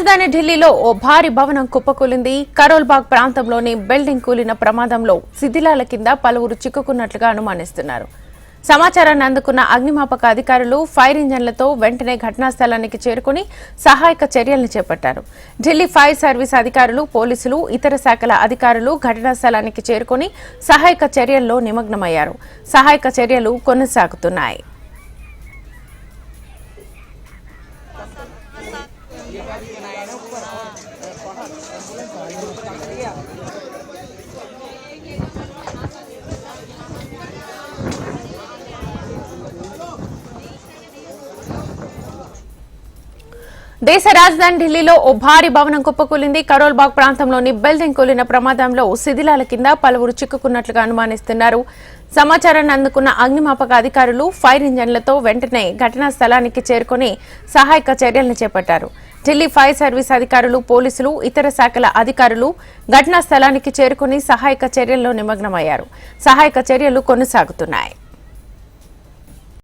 రాజధాని ఢిల్లీలో ఓ భారీ భవనం కుప్పకూలింది. కరోల్బాగ్ ప్రాంతంలోని బిల్డింగ్ కూలిన ప్రమాదంలో శిథిలాల కింద పలువురు చిక్కుకున్నట్లుగా అనుమానిస్తున్నారు. సమాచారాన్ని అందుకున్న అగ్నిమాపక అధికారులు ఫైర్ ఇంజన్లతో వెంటనే ఘటనా స్థలానికి చేరుకుని సహాయక చర్యలను చేపట్టారు. ఢిల్లీ ఫైర్ సర్వీస్ అధికారులు పోలీసులు ఇతర శాఖల అధికారులు ఘటనా స్థలానికి చేరుకుని సహాయక చర్యల్లో నిమగ్నమయ్యారు. సహాయక చర్యలు కొనసాగుతున్నాయి. దేశ రాజధాని ఢిల్లీలో ఓ భారీ భవనం కుప్పకూలింది. కరోల్బాగ్ ప్రాంతంలోని బిల్డింగ్ కూలిన ప్రమాదంలో శిథిలాల కింద పలువురు చిక్కుకున్నట్లుగా అనుమానిస్తున్నారు. సమాచారాన్ని అందుకున్న అగ్నిమాపక అధికారులు ఫైర్ ఇంజన్లతో వెంటనే ఘటనా స్థలానికి చేరుకుని సహాయక చర్యలను చేపట్టారు. ఢిల్లీ ఫైర్ సర్వీస్ అధికారులు పోలీసులు ఇతర శాఖల అధికారులు ఘటనా స్థలానికి చేరుకుని సహాయక చర్యల్లో నిమగ్నమయ్యారు. సహాయక చర్యలు కొనసాగుతున్నాయి.